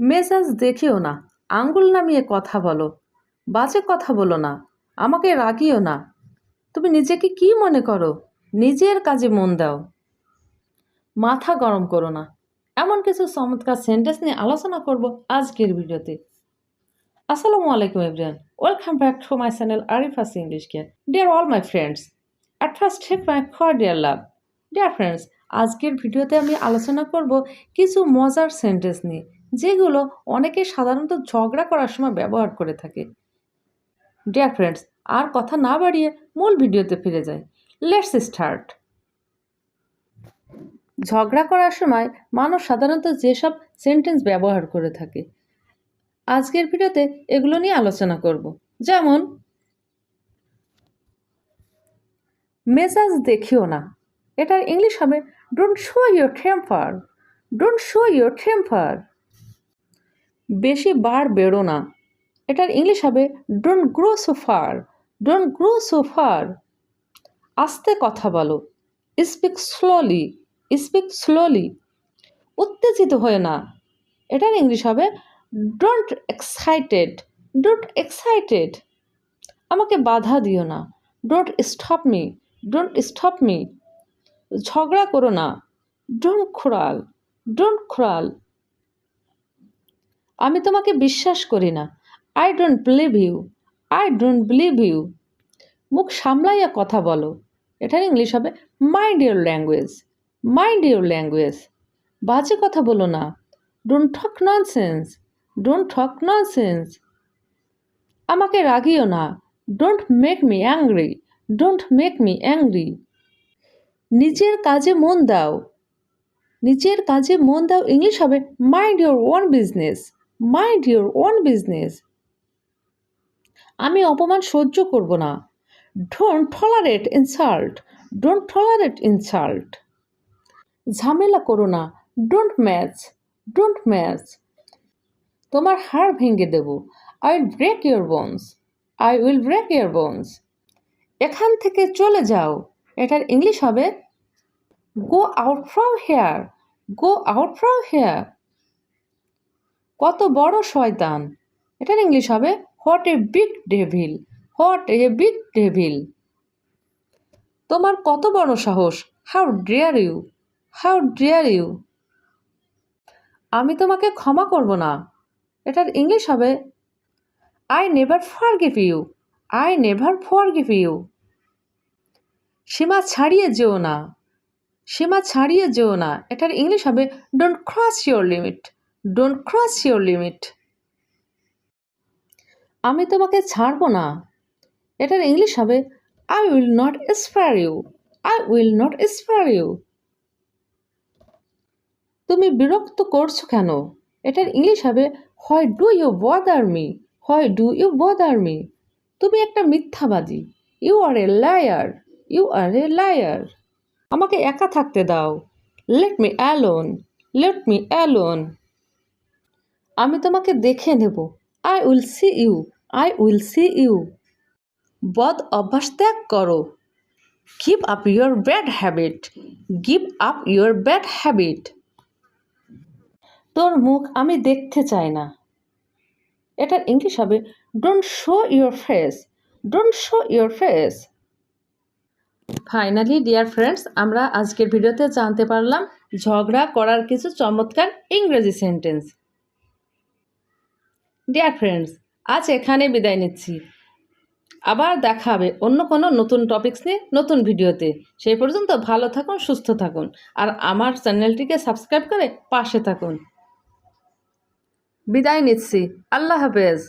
মেজাজ দেখিও না। আঙ্গুল নামিয়ে কথা বলো। বাজে কথা বলো না। আমাকে রাগিও না। তুমি নিজেকে কি মনে করো? নিজের কাজে মন দাও। মাথা গরম করো না। এমন কিছু চমৎকার সেন্টেন্স নিয়ে আলোচনা করব আজকের ভিডিওতে। আসসালামু আলাইকুম everyone welcome back to my channel Arifa's English care dear all my friends at first heck my for dear love dear friends আজকের ভিডিওতে আমি আলোচনা করব কিছু মজার সেন্টেন্স নিয়ে। যেগুলো অনেকে সাধারণত ঝগড়া করার সময় ব্যবহার করে থাকে। ডিয়ার ফ্রেন্ডস আর কথা না বাড়িয়ে মূল ভিডিওতে ফিরে যাই। লেটস স্টার্ট ঝগড়া করার সময় মানুষ সাধারণত যেসব সেন্টেন্স ব্যবহার করে থাকে। আজকের ভিডিওতে এগুলো নিয়ে আলোচনা করব। যেমন, মেজাজ দেখিও না। এটার ইংলিশ হবে don't show your temper don't show your temper বেশি বার বেরো না। এটার ইংলিশ হবে don't grow so far don't grow so far আস্তে কথা বলো স্পিক স্লোলি স্পিক স্লোলি উত্তেজিত হয়ে না। এটার ইংলিশ হবে ডোন্ট এক্সাইটেড ডোন্ট এক্সাইটেড আমাকে বাধা দিও না don't stop me don't stop me ঝগড়া করো না ডোন্ট খোরাল ডোন্ট খোরাল আমি তোমাকে বিশ্বাস করি না। I don't believe you I don't believe you মুখ সামলাইয়া কথা বলো। এটার ইংলিশ হবে mind your language mind your language বাজে কথা বলো না। ডোন্ট ঠক ননসেন্স ডোন্ট ঠক ননসেন্স আমাকে রাগিও না। Don't make me angry don't make me angry নিজের কাজে মন দাও। নিজের কাজে মন দাও, ইংলিশ হবে mind your own business mind your own business আমি অপমান সহ্য করব না। Don't tolerate insult don't tolerate insult ঝামেলা করো না। ডোন্ট ম্যাচ ডোন্ট ম্যাচ তোমার হাড় ভেঙে দেব। I will break your bones I will break your bones এখান থেকে চলে যাও। এটার ইংলিশ হবে go out from here go out from here কত বড় শয়তান। এটার ইংলিশ হবে what a big devil what a big devil তোমার কত বড় সাহস how dare you how dare you আমি তোমাকে ক্ষমা করব না। এটার ইংলিশ হবে I never forgive you I never forgive give you সীমা ছাড়িয়ে যেও না, সীমা ছাড়িয়ে যেও না। এটার ইংলিশ হবে don't cross your limit don't cross your limit আমি তোমাকে ছাড়বো না। এটার ইংলিশ হবে I will not spare you I will not spare you তুমি বিরক্ত করছ কেন? এটার ইংলিশ হবে হয় ডু ইউ বদার মি হয় ডু ইউ বদার মি তুমি একটা মিথ্যাবাদী। You are a liar you are a liar আমাকে একা থাকতে দাও। Let me alone let me alone আমি তোমাকে দেখে নেব। I will see you I will see you বদ অভ্যাস ত্যাগ করো। Give up your bad habit give up your bad habit তোর মুখ আমি দেখতে চাই না। এটার ইংলিশ হবে don't show your face don't show your face finally dear friends আমরা আজকের ভিডিওতে জানতে পারলাম, ঝগড়া করার কিছু চমৎকার ইংরেজি সেন্টেন্স ডিয়ার ফ্রেন্ডস আজ এখানে বিদায় নিচ্ছি। আবার দেখা হবে অন্য কোনো নতুন টপিকস নিয়ে নতুন ভিডিওতে। সেই পর্যন্ত ভালো থাকুন, সুস্থ থাকুন। আর আমার চ্যানেলটিকে সাবস্ক্রাইব করে পাশে থাকুন। বিদায় নিচ্ছি। আল্লাহ হাফেজ।